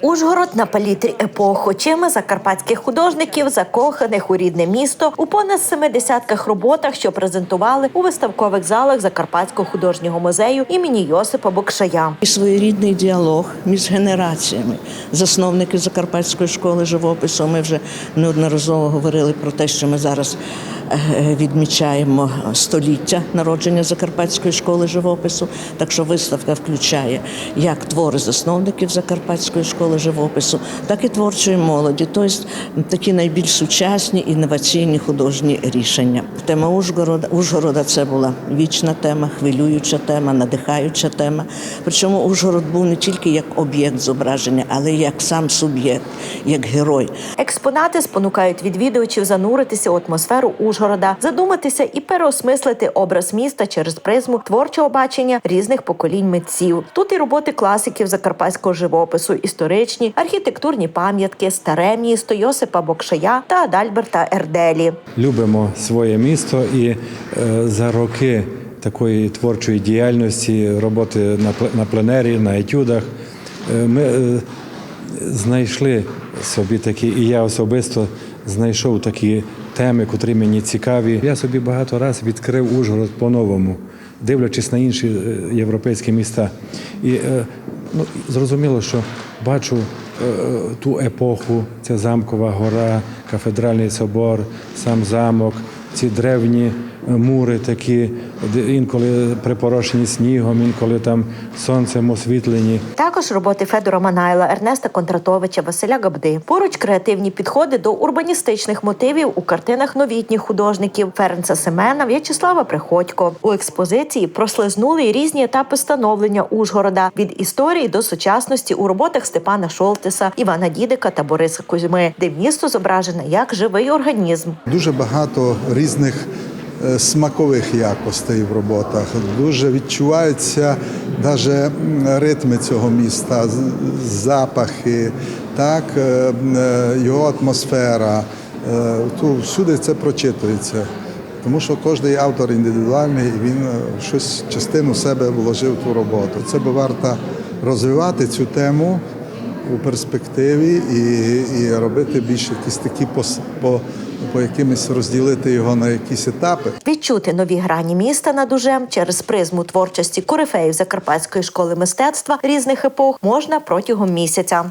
Ужгород на палітрі епох очима закарпатських художників, закоханих у рідне місто у понад семи десятках роботах, що презентували у виставкових залах Закарпатського художнього музею імені Йосипа Бокшая. І своєрідний діалог між генераціями. Засновники Закарпатської школи живопису. Ми вже неодноразово говорили про те, що ми зараз відмічаємо століття народження Закарпатської школи живопису. Так що виставка включає як твори засновників Закарпатської школи живопису, так і творчої молоді, тобто такі найбільш сучасні інноваційні художні рішення. Тема Ужгорода Ужгорода це була вічна тема, хвилююча тема, надихаюча тема. Причому Ужгород був не тільки як об'єкт зображення, але й як сам суб'єкт, як герой. Експонати спонукають відвідувачів зануритися у атмосферу Ужгорода, задуматися і переосмислити образ міста через призму творчого бачення різних поколінь митців. Тут і роботи класиків закарпатського живопису, історичні, архітектурні пам'ятки, старе місто Йосипа Бокшая та Адальберта Ерделі. любимо своє місто і е, за роки такої творчої діяльності, роботи на, на пленері, на етюдах, е, ми е, знайшли собі такі, і я особисто знайшов такі теми, котрі мені цікаві. Я собі багато разів відкрив Ужгород по-новому, дивлячись на інші е, європейські міста. І е, ну, зрозуміло, що бачу е, ту епоху, ця замкова гора, кафедральний собор, сам замок, ці древні мури такі, де інколи припорошені снігом, інколи там сонцем освітлені. Також роботи Федора Манайла, Ернеста Контратовича, Василя Габди. Поруч креативні підходи до урбаністичних мотивів у картинах новітніх художників Ференца Семена, В'ячеслава Приходько. У експозиції прослизнули й різні етапи становлення Ужгорода від історії до сучасності у роботах Степана Шолтиса, Івана Дідика та Бориса Кузьми, де місто зображене як живий організм. Дуже багато різних смакових якостей в роботах. Дуже відчуваються навіть ритми цього міста, запахи, так, е, е, його атмосфера. Е, Ту всюди це прочитується. Тому що кожен автор індивідуальний, і він е, щось частину себе вложив в ту роботу. Це би варто розвивати цю тему у перспективі і, і робити більше якісь такі по, по, по якимось розділити його на якісь етапи. Відчути нові грані міста над ужем через призму творчості корифеїв Закарпатської школи мистецтва різних епох можна протягом місяця.